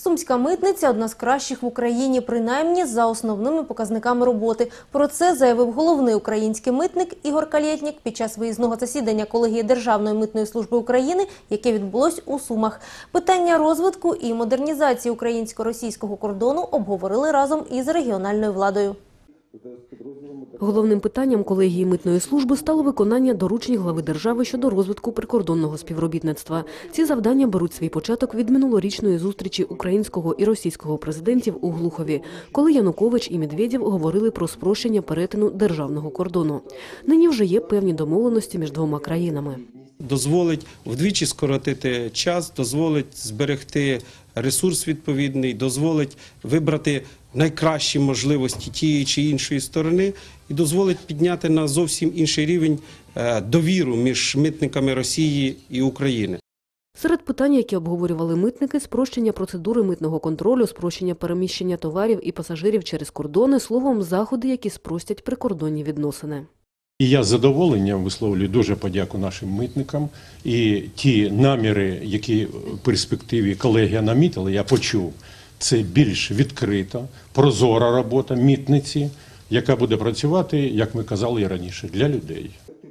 Сумська митниця одна з кращих в Україні, принаймні за основними показниками роботи. Про це заявив головний український митник Ігор Калєтнік під час виїзного засідання колегії Державної митної служби України, яке відбулось у Сумах. Питання розвитку і модернізації українсько-російського кордону обговорили разом із регіональною владою. Головним питанням колегії митної служби стало виконання доручень глави держави щодо розвитку прикордонного співробітництва. Ці завдання беруть свій початок від минулорічної зустрічі українського і російського президентів у Глухові, коли Янукович і Медведєв говорили про спрощення перетину державного кордону. Нині вже є певні домовленості між двома країнами. Дозволить вдвічі скоротити час, дозволить зберегти ресурс відповідний, дозволить вибрати найкращі можливості тієї чи іншої сторони і дозволить підняти на зовсім інший рівень е, довіру між митниками Росії і України. Серед питань, які обговорювали митники, спрощення процедури митного контролю, спрощення переміщення товарів і пасажирів через кордони, словом, заходи, які спростять прикордонні відносини. І я з задоволенням висловлюю дуже подяку нашим митникам. І ті наміри, які в перспективі колегія намітила, я почув. Це більш відкрита, прозора робота митниці, яка буде працювати, як ми казали і раніше, для людей.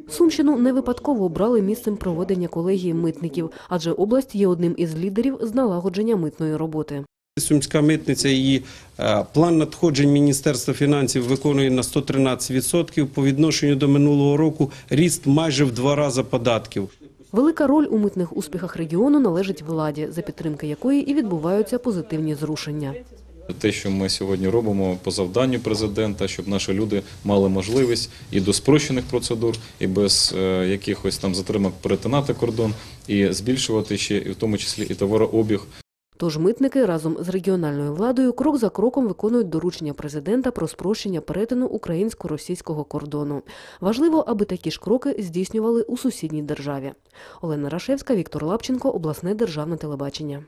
Сумщину не випадково обрали місцем проведення колегії митників, адже область є одним із лідерів з налагодження митної роботи. Сумська митниця її е, план надходжень Міністерства фінансів виконує на 113%. По відношенню до минулого року ріст майже в два рази податків. Велика роль у митних успіхах регіону належить владі, за підтримки якої і відбуваються позитивні зрушення. Те, що ми сьогодні робимо по завданню президента, щоб наші люди мали можливість і до спрощених процедур, і без е, якихось там затримок перетинати кордон, і збільшувати ще, і в тому числі і товарообіг Тож митники разом з регіональною владою крок за кроком виконують доручення президента про спрощення перетину українсько-російського кордону. Важливо, аби такі ж кроки здійснювали у сусідній державі. Олена Рашевська, Віктор Лапченко, обласне державне телебачення.